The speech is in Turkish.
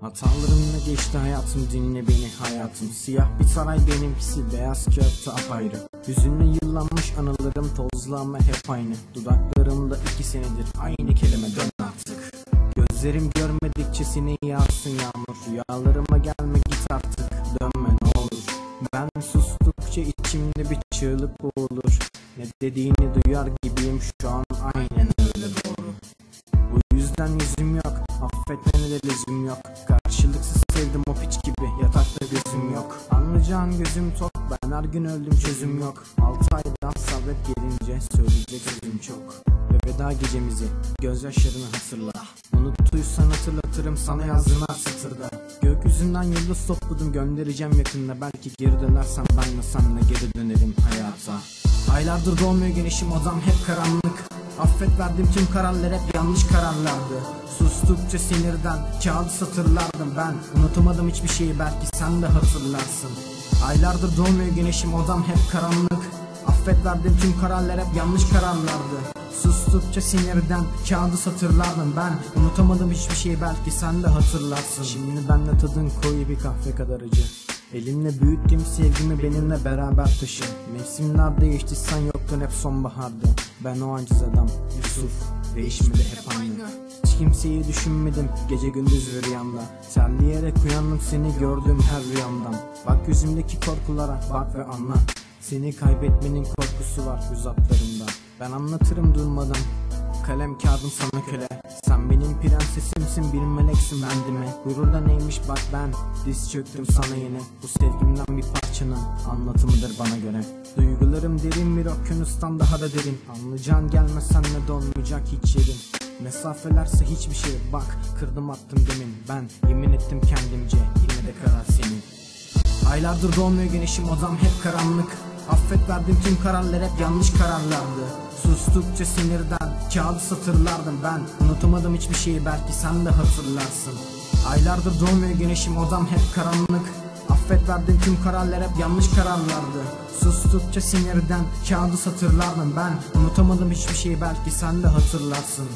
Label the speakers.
Speaker 1: Hatalarımla geçti hayatım dinle beni hayatım. Siyah bir saray benimkisi beyaz kağıtta apayrı. Hüzünlü yıllanmış anılarım tozlu ama hep aynı. Dudaklarımda iki senedir aynı kelime dön artık. Gözlerim görmedikçe seni yağsın yağmur. Rüyalarıma gelme git artık dönme ne olur. Ben sustukça içimde bir çığlık boğulur. Ne dediğini duyar gibiyim şu an aynen öyle doğru. Bu yüzden yüzüm yok Affetmene de lüzum yok. Karşılıksız sevdim o piç gibi. Yatakta gözüm yok. Anlayacağın gözüm tok. Ben her gün öldüm çözüm yok. Altı aydan sabret gelince Söyleyecek sözüm çok. Ve veda gecemizi Gözyaşlarını hatırla. Unuttuysan hatırlatırım sana yazdığım her satırda. Gökyüzünden yıldız topladım göndereceğim yakında. Belki geri dönersen ben de senle geri dönerim hayata. Aylardır doğmuyor genişim odam hep karanlık Affet verdim tüm kararlar hep yanlış kararlardı. Sustukça sinirden kağıdı satırlardım ben. Unutamadım hiçbir şeyi belki sen de hatırlarsın. Aylardır doğmuyor güneşim odam hep karanlık. Affet verdim tüm kararlar hep yanlış kararlardı. Sustukça sinirden kağıdı satırlardım ben. Unutamadım hiçbir şeyi belki sen de hatırlarsın. Şimdi benle tadın koyu bir kahve kadar acı Elimle büyüttüğüm sevgimi benimle beraber taşı Mevsimler değişti sen yoktun hep sonbaharda Ben o aciz adam Yusuf Değişmedi hep aynı. Hiç kimseyi düşünmedim gece gündüz ve rüyamda. Terleyerek uyandım seni gördüğüm her rüyamdan. Bak yüzümdeki korkulara bak ve anla. Seni kaybetmenin korkusu var uzaklarımda. Ben anlatırım durmadan Kalem kağıdım sana köle benim prensesimsin bir meleksin bendime Gururda neymiş bak ben? Diz çöktüm sana yine. Bu sevgimden bir parçanın Anlatımıdır bana göre. Duygularım derin bir okyanustan daha da derin. Anlayacağın gelmesen ne de olmayacak hiç yerin. Mesafelerse hiçbir şey bak Kırdım attım demin. Ben Yemin ettim kendimce. Yine de karar senin. Aylardır doğmuyor güneşim odam hep karanlık Affet verdim tüm kararlar hep yanlış kararlardı. Sustukça sinirden kağıdı satırlardım ben. Unutamadım hiçbir şeyi belki sen de hatırlarsın. Aylardır doğmuyor güneşim odam hep karanlık. Affet verdim tüm kararlar hep yanlış kararlardı. Sustukça sinirden kağıdı satırlardım ben. Unutamadım hiçbir şeyi belki sen de hatırlarsın